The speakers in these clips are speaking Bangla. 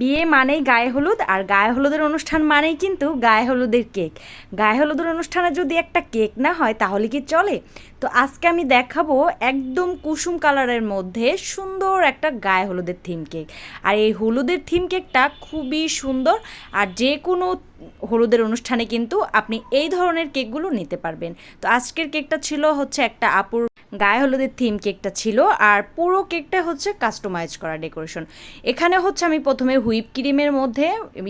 বিয়ে মানেই গায়ে হলুদ, আর গায়ে হলুদের অনুষ্ঠান মানেই কিন্তু গায়ে হলুদের কেক। গায়ে হলুদের অনুষ্ঠানে যদি একটা কেক না হয়, তাহলে কি চলে? তো আজকে আমি দেখাবো একদম কুসুম কালারের মধ্যে সুন্দর একটা গায়ে হলুদের থিম কেক। আর এই হলুদের থিম কেকটা খুবই সুন্দর, আর যে কোনো হলুদের অনুষ্ঠানে কিন্তু আপনি এই ধরনের কেকগুলো নিতে পারবেন। তো আজকের কেকটা ছিল হচ্ছে একটা আপুর গায়ে হলুদের থিম কেকটা ছিল আর পুরো কেকটা হচ্ছে কাস্টমাইজ করা ডেকোরেশন এখানে হচ্ছে আমি প্রথমে হুইপ ক্রিমের মধ্যে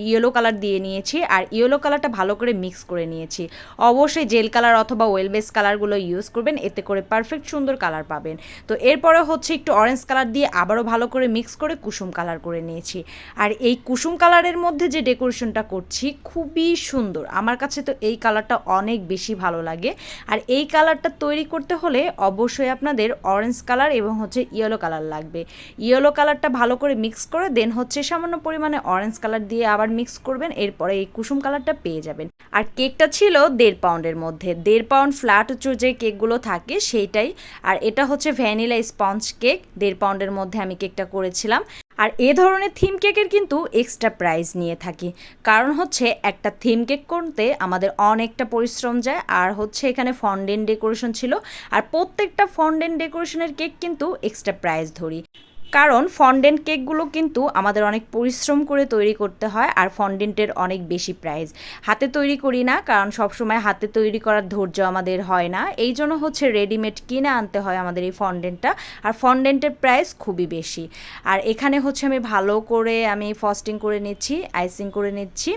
ইয়েলো কালার দিয়ে নিয়েছি আর ইয়েলো কালারটা ভালো করে মিক্স করে নিয়েছি। অবশ্যই জেল কালার অথবা ওয়েল বেস কালারগুলো ইউজ করবেন, এতে করে পারফেক্ট সুন্দর কালার পাবেন। তো এরপরে হচ্ছে একটু অরেঞ্জ কালার দিয়ে আবারও ভালো করে মিক্স করে কুসুম কালার করে নিয়েছি। আর এই কুসুম কালারের মধ্যে যে ডেকোরেশনটা করছি, খুবই সুন্দর। আমার কাছে তো এই কালারটা অনেক বেশি ভালো লাগে। আর এই কালারটা তৈরি করতে হলে অবশ্যই আপনাদের অরেঞ্জ কালার এবং হচ্ছে ইয়েলো কালার লাগবে। ইয়েলো কালারটা ভালো করে মিক্স করে দেন হচ্ছে সামান্য পরিমাণে অরেঞ্জ কালার দিয়ে আবার মিক্স করবেন, এরপরে এই কুসুম কালারটা পেয়ে যাবেন। আর কেকটা ছিল দেড় পাউন্ডের মধ্যে। দেড় পাউন্ড ফ্ল্যাট উঁচু যে কেকগুলো থাকে সেইটাই। আর এটা হচ্ছে ভ্যানিলা স্পঞ্জ কেক দেড় পাউন্ডের মধ্যে আমি কেকটা করেছিলাম। আর এ ধরনের থিম কেকের কিন্তু এক্সট্রা প্রাইস নিয়ে থাকি। কারণ হচ্ছে একটা থিম কেক করতে আমাদের অনেকটা পরিশ্রম যায়, আর হচ্ছে এখানে ফন্ডেন ডেকোরেশন ছিল, আর প্রত্যেকটা ফন্ডেন ডেকোরেশনের কেক কিন্তু এক্সট্রা প্রাইস ধরি। কারণ ফন্ডেন্ট কেকগুলো কিন্তু আমাদের অনেক পরিশ্রম করে তৈরি করতে হয় আর ফন্ডেন্টের অনেক বেশি প্রাইস। হাতে তৈরি করি না, কারণ সবসময় হাতে তৈরি করার ধৈর্য আমাদের হয় না। এই জন্য হচ্ছে রেডিমেড কিনে আনতে হয় আমাদের এই ফন্ডেন্টটা, আর ফন্ডেন্টের প্রাইস খুবই বেশি। আর এখানে হচ্ছে আমি ভালো করে আমি ফস্টিং করে নিচ্ছি, আইসিং করে নিচ্ছি।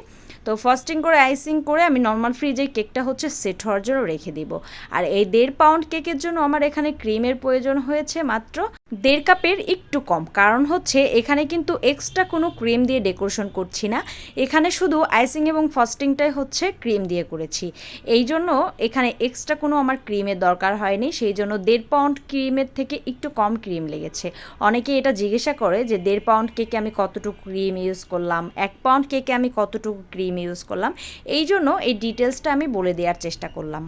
তো ফার্স্টিং করে, আইসিং করে আমি নর্মাল ফ্রিজে কেকটা হচ্ছে সেট হওয়ার জন্য রেখে দিব। আর এই দেড় পাউন্ড কেকের জন্য আমার এখানে ক্রিমের প্রয়োজন হয়েছে মাত্র দেড় কাপের একটু কম। কারণ হচ্ছে, এখানে কিন্তু এক্সট্রা কোনো ক্রিম দিয়ে ডেকোরেশন করছি না। এখানে শুধু আইসিং এবং ফার্স্টিংটাই হচ্ছে ক্রিম দিয়ে করেছি। এই জন্য এখানে এক্সট্রা কোনো আমার ক্রিমের দরকার হয়নি। সেই জন্য দেড় পাউন্ড ক্রিমের থেকে একটু কম ক্রিম লেগেছে। অনেকে এটা জিজ্ঞাসা করে যে, দেড় পাউন্ড কেকে আমি কতটুকু ক্রিম ইউজ করলাম? এক পাউন্ড কেকে আমি কতটুকু ক্রিম ইউজ করলাম? এই জন্য এই ডিটেলসটা আমি বলে দেওয়ার চেষ্টা করলাম।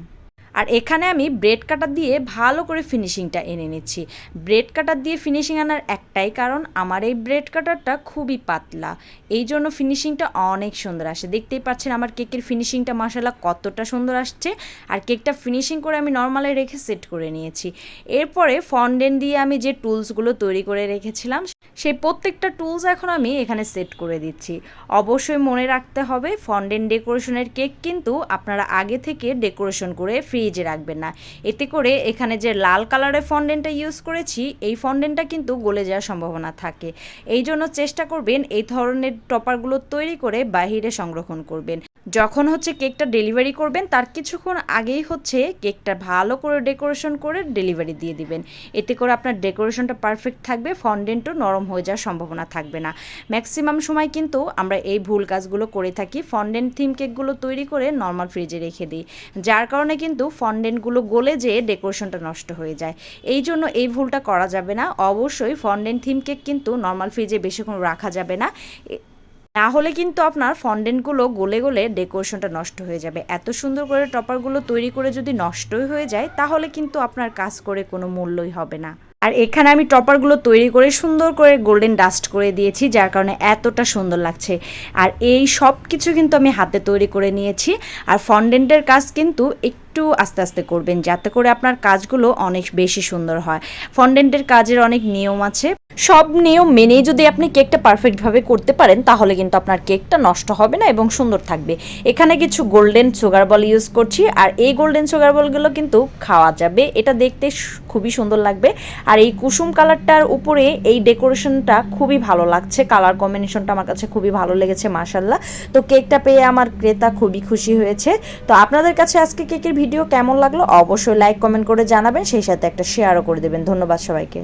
আর এখানে আমি ব্রেড কাটার দিয়ে ভালো করে ফিনিশিংটা এনে নিচ্ছি। ব্রেড কাটার দিয়ে ফিনিশিং আনার একটাই কারণ, আমার এই ব্রেড কাটারটা খুবই পাতলা। এই জন্য ফিনিশিংটা অনেক সুন্দর আসে। দেখতেই পাচ্ছেন আমার কেকের ফিনিশিংটা মশালা কতটা সুন্দর আসছে। আর কেকটা ফিনিশিং করে আমি নর্মালে রেখে সেট করে নিয়েছি। এরপরে ফন্ডেন্ট দিয়ে আমি যে টুলসগুলো তৈরি করে রেখেছিলাম, সেই প্রত্যেকটা টুলস এখন আমি এখানে সেট করে দিচ্ছি। অবশ্যই মনে রাখতে হবে ফন্ডেন্ট ডেকোরেশনের কেক কিন্তু আপনারা আগে থেকে ডেকোরেশন করে ফ্রিজে রাখবেন না। এতে করে এখানে যে লাল কালারের ফন্ডেন্টটা ইউজ করেছি, এই ফন্ডেন্টটা কিন্তু গলে যাওয়ার সম্ভাবনা থাকে। এই জন্য চেষ্টা করবেন এই ধরনের টপারগুলো তৈরি করে বাহিরে সংরক্ষণ করবেন। যখন হচ্ছে কেকটা ডেলিভারি করবেন, তার কিছুক্ষণ আগেই হচ্ছে কেকটা ভালো করে ডেকোরেশন করে ডেলিভারি দিয়ে দিবেন। এতে করে আপনার ডেকোরেশনটা পারফেক্ট থাকবে, ফন্ডেন্টও নরম হয়ে যাওয়ার সম্ভাবনা থাকবে না। ম্যাক্সিমাম সময় কিন্তু আমরা এই ভুল কাজগুলো করে থাকি, ফন্ডেন্ট থিম কেকগুলো তৈরি করে নর্মাল ফ্রিজে রেখে দিই, যার কারণে কিন্তু ফন্ডেন্টগুলো গলে যেয়ে ডেকোরেশনটা নষ্ট হয়ে যায়। এই জন্য এই ভুলটা করা যাবে না। অবশ্যই ফন্ডেন্ট থিম কেক কিন্তু নর্মাল ফ্রিজে বেশিক্ষণ রাখা যাবে না। না হলে কিন্তু আপনার ফন্ডেন্টগুলো গলে গলে ডেকোরেশনটা নষ্ট হয়ে যাবে। এত সুন্দর করে টপারগুলো তৈরি করে যদি নষ্টই হয়ে যায়, তাহলে কিন্তু আপনার কাজ করে কোনো মূল্যই হবে না। আর এখানে আমি টপারগুলো তৈরি করে সুন্দর করে গোল্ডেন ডাস্ট করে দিয়েছি, যার কারণে এতটা সুন্দর লাগছে। আর এই সব কিছু কিন্তু আমি হাতে তৈরি করে নিয়েছি। আর ফন্ডেন্টের কাজ কিন্তু একটু আস্তে আস্তে করবেন, যাতে করে আপনার কাজগুলো অনেক বেশি সুন্দর হয়। ফন্ডেন্টের কাজের অনেক নিয়ম আছে। সব নিয়ম মেনেই যদি আপনি কেকটা পারফেক্টভাবে করতে পারেন, তাহলে কিন্তু আপনার কেকটা নষ্ট হবে না এবং সুন্দর থাকবে। এখানে কিছু গোল্ডেন সুগার বল ইউজ করছি, আর এই গোল্ডেন সুগার বলগুলো কিন্তু খাওয়া যাবে। এটা দেখতে খুবই সুন্দর লাগবে। আর এই কুসুম কালারটার উপরে এই ডেকোরেশনটা খুবই ভালো লাগছে। কালার কম্বিনেশনটা আমার কাছে খুবই ভালো লেগেছে মাসাল্লাহ তো কেকটা পেয়ে আমার ক্রেতা খুবই খুশি হয়েছে। তো আপনাদের কাছে আজকে কেকের ভিডিও কেমন লাগল? অবশ্যই লাইক কমেন্ট করে জানাবেন। সেই সাথে একটা শেয়ারও করে দেবেন। ধন্যবাদ সবাইকে।